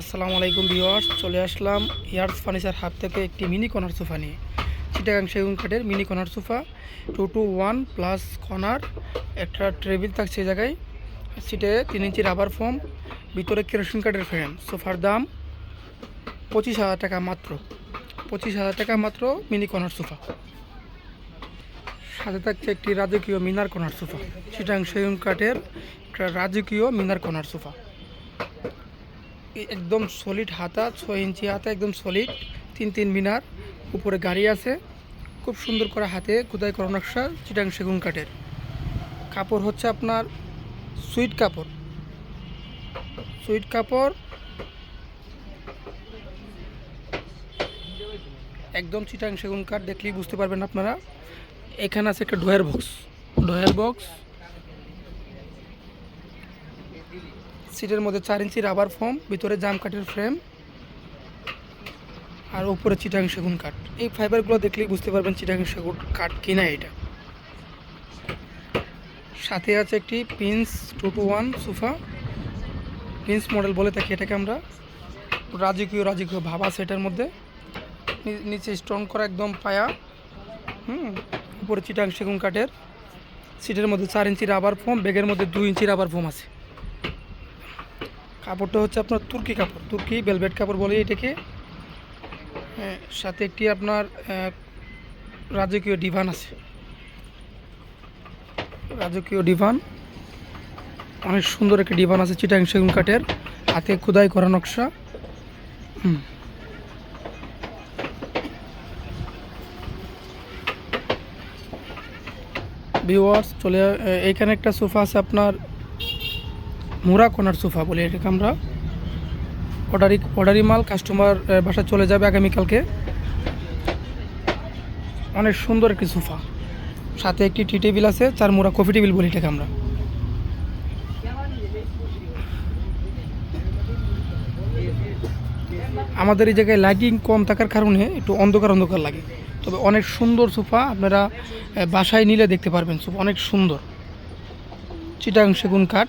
আসসালামু আলাইকুম ভিউয়ার্স, চলে আসলাম ইয়ার্স ফার্নিচার হাব থেকে একটি মিনি কর্নার সোফা নিয়ে। চিটাগাং সেগুন কাঠের mini corner sofa two two one plus corner একটা টেবিল থাকছে এই জায়গায়। সিটে তিন ইঞ্চি রাবার ফোম ভিতরে কেরোসিন কাঠের ফ্রেম সোফার দাম পঁচিশ হাজার টাকা মাত্র। পঁচিশ হাজার টাকা মাত্র মিনি কর্নার সোফা। সাথে থাকছে একটি রাজকীয় মিনার কর্নার সোফা। চিটাং সেগুন কাঠের একটা রাজকীয় মিনার কর্নার সোফা। একদম সলিড হাতা, ছয় ইঞ্চি হাতা, একদম সলিড তিন তিন মিনার, উপরে গাড়ি আছে। খুব সুন্দর করে হাতে, খোদাই করা নকশা, চিটাং সেগুন কাঠের। কাপড় হচ্ছে আপনার সুইট কাপড়। সুইট কাপড় একদম চিটাং সেগুন কাঠ দেখলেই বুঝতে পারবেন আপনারা। এখানে আছে একটা ডোয়ার বক্স। ডোয়ার বক্স সিটের মধ্যে চার ইঞ্চি রাবার ফোম, ভিতরে জাম কাঠের ফ্রেম, আর উপরে চিটাং সেগুন কাঠ। এই ফাইবারগুলো দেখলেই বুঝতে পারবেন চিটাং সেগুন কাঠ কিনা এটা। সাথে আছে একটি pins two two one sofa. Pins model বলে থাকি এটাকে আমরা। রাজকীয় রাজকীয় ভাবা এটার মধ্যে। নিচে স্ট্রং করা একদম পায়া। হুম, উপরে চিটাং সেগুন কাঠের। সিটের মধ্যে চার ইঞ্চি রাবার ফোম, ব্যাগের মধ্যে দুই ইঞ্চি রাবার ফোম আছে। কাপড়টা হচ্ছে আপনার তুর্কি কাপড় তুর্কি বেলভেট কাপড় বলে এটাকে। হ্যাঁ, সাথে একটি আপনার রাজকীয় ডিভান আছে। রাজকীয় ডিভান অনেক সুন্দর একটি ডিভান আছে চিটাং সেগুন কাঠের। হাতে খোদাই করা নকশা। হুম। ভিউয়ার্স চলে এইখানে একটা সোফা আছে আপনার মোরা কোনার সোফা বলি এটাকে আমরা অর্ডারি অর্ডারি মাল কাস্টমার বাসা চলে যাবে আগামীকালকে। অনেক সুন্দর একটি সোফা। সাথে একটি টি টেবিল আছে, চার মোড়া কফি টেবিল বলি এটাকে আমরা। আমাদের এই জায়গায় লাইটিং কম থাকার কারণে একটু অন্ধকার অন্ধকার লাগে। তবে অনেক সুন্দর সোফা আপনারা বাসায় নিলে দেখতে পারবেন সোফা, অনেক সুন্দর। চিটাং সেগুন কাঠ।